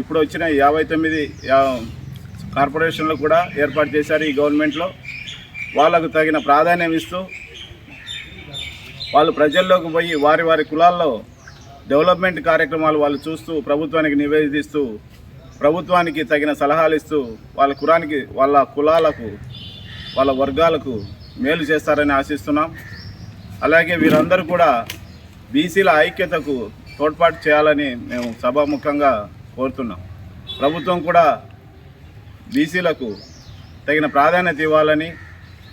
ఇప్పుడు వచ్చిన యాభై తొమ్మిది కార్పొరేషన్లు కూడా ఏర్పాటు చేశారు ఈ గవర్నమెంట్లో. వాళ్ళకు తగిన ప్రాధాన్యం ఇస్తూ వాళ్ళు ప్రజల్లోకి పోయి వారి వారి కులాల్లో డెవలప్మెంట్ కార్యక్రమాలు వాళ్ళు చూస్తూ ప్రభుత్వానికి నివేదిస్తూ ప్రభుత్వానికి తగిన సలహాలు ఇస్తూ వాళ్ళ కులానికి వాళ్ళ కులాలకు వాళ్ళ వర్గాలకు మేలు చేస్తారని ఆశిస్తున్నాం. అలాగే వీరందరూ కూడా బీసీల ఐక్యతకు తోడ్పాటు చేయాలని మేము సభాముఖంగా కోరుతున్నాం. ప్రభుత్వం కూడా బీసీలకు తగిన ప్రాధాన్యత ఇవ్వాలని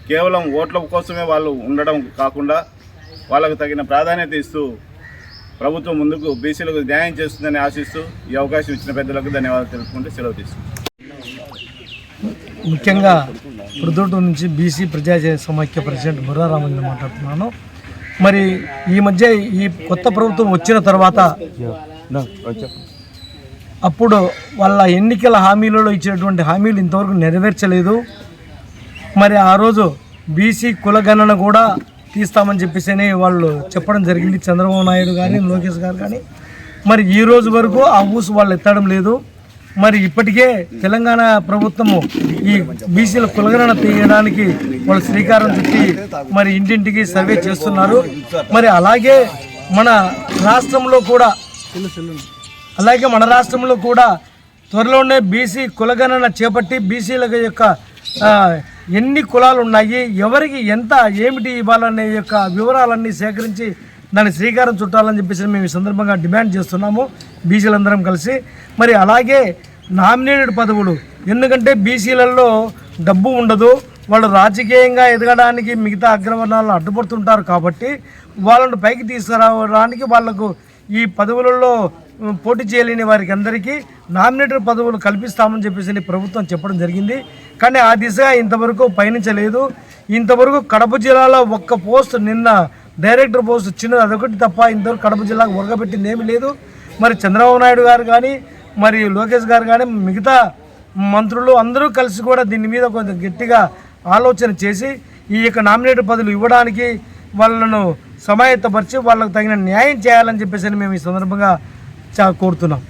కేవలం ఓట్ల కోసమే వాళ్ళు ఉండడం కాకుండా వాళ్ళకు తగిన ప్రాధాన్యత ఇస్తూ ప్రభుత్వం ముందుకు బీసీలకు న్యాయం చేస్తుందని ఆశిస్తూ ఈ అవకాశం ఇచ్చిన పెద్దలకు ధన్యవాదాలు తెలుపుకుంటూ సెలవు తీసుకుంటాం ముఖ్యంగా ప్రొద్దుటూరు నుంచి బీసీ ప్రజా సమాఖ్య ప్రెసిడెంట్ బుర్రారామని మాట్లాడుతున్నాను. మరి ఈ మధ్య ఈ కొత్త ప్రభుత్వం వచ్చిన తర్వాత అప్పుడు వాళ్ళ ఎన్నికల హామీలలో ఇచ్చినటువంటి హామీలు ఇంతవరకు నెరవేర్చలేదు. మరి ఆ రోజు బీసీ కులగణన కూడా తీస్తామని చెప్పేసి వాళ్ళు చెప్పడం జరిగింది. చంద్రబాబు నాయుడు కానీ లోకేష్ గారు కానీ మరి ఈ రోజు వరకు ఆ ఊసు వాళ్ళు ఎత్తడం లేదు. మరి ఇప్పటికే తెలంగాణ ప్రభుత్వము ఈ బీసీల కులగణన తీయడానికి వాళ్ళు శ్రీకారం చుట్టి మరి ఇంటింటికి సర్వే చేస్తున్నారు. మరి అలాగే మన రాష్ట్రంలో కూడా అలాగే మన రాష్ట్రంలో కూడా త్వరలోనే బీసీ కులగణన చేపట్టి బీసీల యొక్క ఎన్ని కులాలు ఉన్నాయి ఎవరికి ఎంత ఏమిటి ఇవ్వాలనే యొక్క వివరాలన్నీ సేకరించి దాన్ని శ్రీకారం చుట్టాలని చెప్పేసి మేము ఈ సందర్భంగా డిమాండ్ చేస్తున్నాము. బీసీలందరం కలిసి. మరి అలాగే నామినేటెడ్ పదవులు ఎందుకంటే బీసీలలో డబ్బు ఉండదు. వాళ్ళు రాజకీయంగా ఎదగడానికి మిగతా అగ్రవర్ణాలను అడ్డుపడుతుంటారు కాబట్టి వాళ్ళను పైకి తీసుకురావడానికి వాళ్ళకు ఈ పదవులలో పోటీ చేయలేని వారికి అందరికీ నామినేటర్ పదవులు కల్పిస్తామని చెప్పేసి ప్రభుత్వం చెప్పడం జరిగింది. కానీ ఆ దిశగా ఇంతవరకు పయనించలేదు. ఇంతవరకు కడప జిల్లాలో ఒక్క పోస్ట్ నిన్న డైరెక్టర్ పోస్ట్ చిన్నది అదొకటి తప్ప ఇంతవరకు కడప జిల్లాకు ఉరగబెట్టింది ఏమీ లేదు. మరి చంద్రబాబు నాయుడు గారు కానీ మరి లోకేష్ గారు కానీ మిగతా మంత్రులు అందరూ కలిసి కూడా దీని మీద కొంచెం గట్టిగా ఆలోచన చేసి ఈ యొక్క నామినేటర్ పదవులు ఇవ్వడానికి వాళ్ళను సమాయత్తపరిచి వాళ్ళకు తగిన న్యాయం చేయాలని చెప్పేసి మేము ఈ సందర్భంగా కోరుతున్నాం.